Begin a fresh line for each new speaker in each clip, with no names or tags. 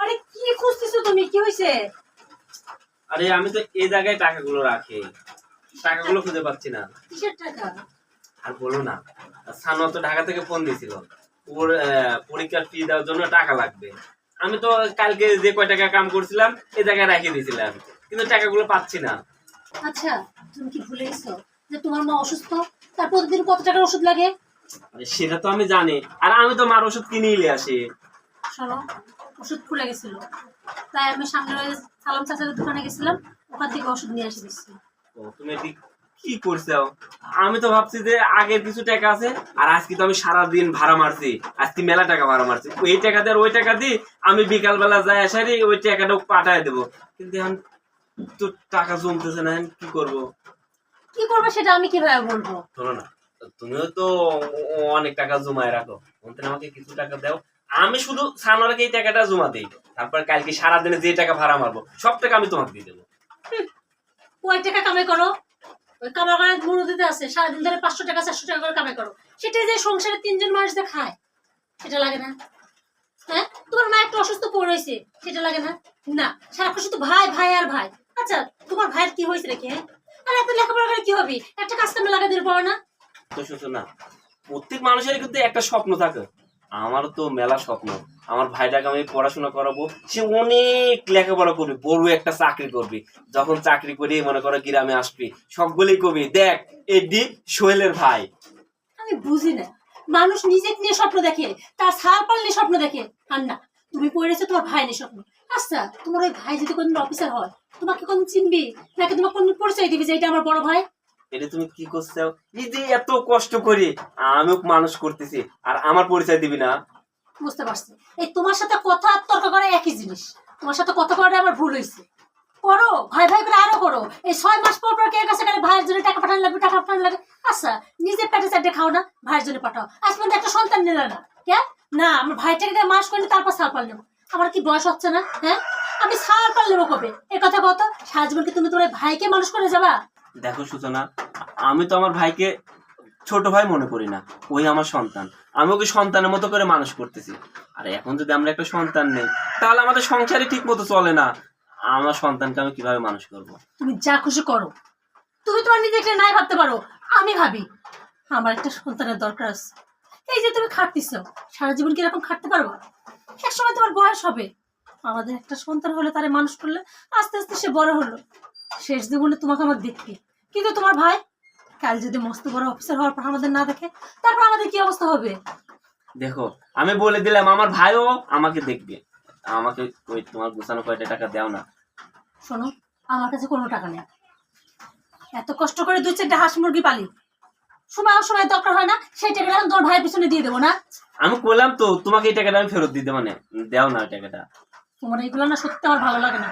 আরে কি খুঁজতেছো তুমি? কি হয়েছে
আরে আমি তো এই জায়গায় টাকাগুলো রাখি। টাকাগুলো খুঁজে পাচ্ছি না।
কিসের টাকা?
আর বলো না সানোয়া তো ঢাকা থেকে ফোন দিয়েছিল। ওর পরীক্ষার ফি দেওয়ার জন্য টাকা লাগবে। আমি তো কালকে যে কয় টাকা কাম করছিলাম এই জায়গায় রাখিয়ে দিয়েছিলাম। কিন্তু টাকাগুলো পাচ্ছি না।
আচ্ছা তুমি কি ভুলে গেছো যে তোমার মা অসুস্থ? তার প্রতিদিন কত টাকার ওষুধ লাগে?
সেটা তো আমি জানি। আর আমি তো মার ওষুধ কিনে নিয়ে আসি।
শোনো ওষুধ খুলে গেছিল। তাই আমি সামনে ওই সালাম চাচার দোকানে গেছিলাম ওখান থেকে ওষুধ নিয়ে এসে দিচ্ছি।
ও, তুমি কি করছ? আমি তো ভাবছি যে আগের কিছু টাকা আছে আর আজকে তো আমি সারাদিন ভাড়া মারছি। আজকে মেলা টাকা ভাড়া মারছি। ওই টাকা দিয়ে ওই টাকা দিয়ে আমি বিকালবেলা যাই আসারি ওই টাকাটা পাঠায় দেবো। কিন্তু এখন তো টাকা জমতেছে না কি করব?
কি করব সেটা আমি কীভাবে বলব?
শোনো না তুমিও তো অনেক টাকা জমায় রাখো। অন্তে আমাকে কিছু টাকা দাও। আমি শুধু সানোয়ারকে এই টাকাটা জমা দিই। তারপর কালকে সারাদিনে যে টাকা ভাড়া মারবো, সব টাকা আমি তোমাকে দিয়ে দেবো।
কয় টাকা কামাই করো। কামাই করার মুড়ো দিতে আছে। সারাদিন ধরে পাঁচশো টাকা, চারশো টাকা করে কামাই করো। সেটাই যে সংসারে তিনজন মানুষ খায়, সেটা লাগে না। হ্যাঁ? তোমার মা একটু অসুস্থ পড়ে রয়েছে, সেটা লাগে না। না, সারাক্ষণ শুধু ভাই ভাই আর ভাই। আচ্ছা তোমার ভাইয়ের কি হয়েছে রেখে হ্যাঁ আর, এত লেখাপড়া করে কি হবে? একটা কাজ কামে লাগা দিতে পারো না।
তো প্রত্যেক মানুষের কিন্তু একটা স্বপ্ন থাকে। আমারও তো মেলা স্বপ্ন। আমার ভাইটাকে আমি পড়াশোনা করাবো। সে অনেক লেখাপড়া করবে বড় একটা চাকরি করবি। যখন চাকরি করে মনে করো গ্রামে আসবি সকলেই কবি দেখ, এডি সোহেলের ভাই।
আমি বুঝি না। মানুষ নিজে নিয়ে স্বপ্ন দেখে, তার ছাল পাল্লে স্বপ্ন দেখে। আর না, তুমি পড়েছো, তোমার ভাই নিয়ে স্বপ্ন। আচ্ছা তোমার ওই ভাই যদি কোনদিন অফিসার হয়, তোমাকে কোনদিন চিনবি? নাকি তোমাকে কোনদিন পরিচয় দিবি যে এটা আমার বড় ভাই?
এটা তুমি কি করছ? এই যে এত কষ্ট করি আমিও মানুষ করতেছি, আর আমার পরিচয় দিবি না?
বুঝতে পারছি। এই তোমার সাথে কথা তর্ক করা একই জিনিস। তোমার সাথে কথা করাটা আমার ভুল হয়েছে। করো, ভাই ভাই করে আরও করো। এই ছয় মাস পর পর কে কাছে গেলে ভাইয়ের জন্য টাকা পাঠানো লাগবে, টাকা পাঠানো লাগবে? আচ্ছা নিজের পেটে চারটে খাও না, ভাইয়ের জন্য পাঠাও। আজ পর্যন্ত একটা সন্তান নিলে না। কে? না, আমার ভাইটাকে দিয়ে মাস করলে তারপর সাল পাল নেব। আমার কি বয়স হচ্ছে না হ্যাঁ? আমি সাল পাল নেব কবে? এ কথা কত সারা জীবন কি তুমি তোমার ভাইকে মানুষ করে যাবা?
দেখো সূচনা আমি তো আমার ভাইকে ছোট ভাই মনে করি না, ওই আমার সন্তান। আমি ওকে সন্তানের মতো করে মানুষ করতেছি। আর এখন যদি আমরা একটা সন্তান নেই, তাহলে আমাদের সংসারে ঠিক মতো চলে না। আমার সন্তানকে আমি কীভাবে মানুষ করব?
তুমি যা খুশি করো। তুমি তোমার নিজেকে নাই ভাবতে পারো, আমি ভাবি, আমার একটা সন্তানের দরকার আছে। এই যে তুমি খাটতেছ, সারা জীবন কি এরকম খাটতে পারব? এক সময় তোমার বয়স হবে। আমাদের একটা সন্তান হলে তারে মানুষ করলে আস্তে আস্তে সে বড় হলো। শেষ জীবনে তোমাকে আমার দেখবে। কিন্তু তোমার ভাই? কাল যদি মস্ত বড় অফিসার হওয়ার পর আমাদের না দেখে তারপর আমাদের কি অবস্থা হবে?
দেখো আমি বলে দিলাম আমার ভাইও আমাকে দেখবে। আমাকে ওই তোমার গোছানো কয়টা টাকা দাও না।
শোনো আমার কাছে কোনো টাকা নেই। এত কষ্ট করে দুই চারটে হাঁস মুরগি পালি। সময় সময় দরকার হয় না সেই টাকাটা আমি তোর ভাইয়ের পিছনে দিয়ে দেবো না?
আমি করলাম তো তোমাকে এই টাকাটা আমি ফেরত দিতে মানে দাও না টাকাটা।
তোমার এইগুলো না সত্যি আমার ভালো লাগে না।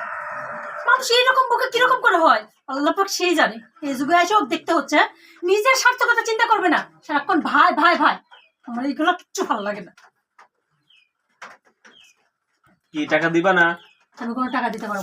মানুষ এইরকম বুকে কীরকম করে হয়? আল্লাহ পাক সেই জানে। এই যুগে এসে দেখতে হচ্ছে নিজের স্বার্থকতা চিন্তা করবে না। সারাক্ষণ ভাই ভাই ভাই। আমার এইগুলো কিচ্ছু ভালো লাগে না।
কি টাকা দিবা না?
আমি কোনো টাকা দিতে পারব।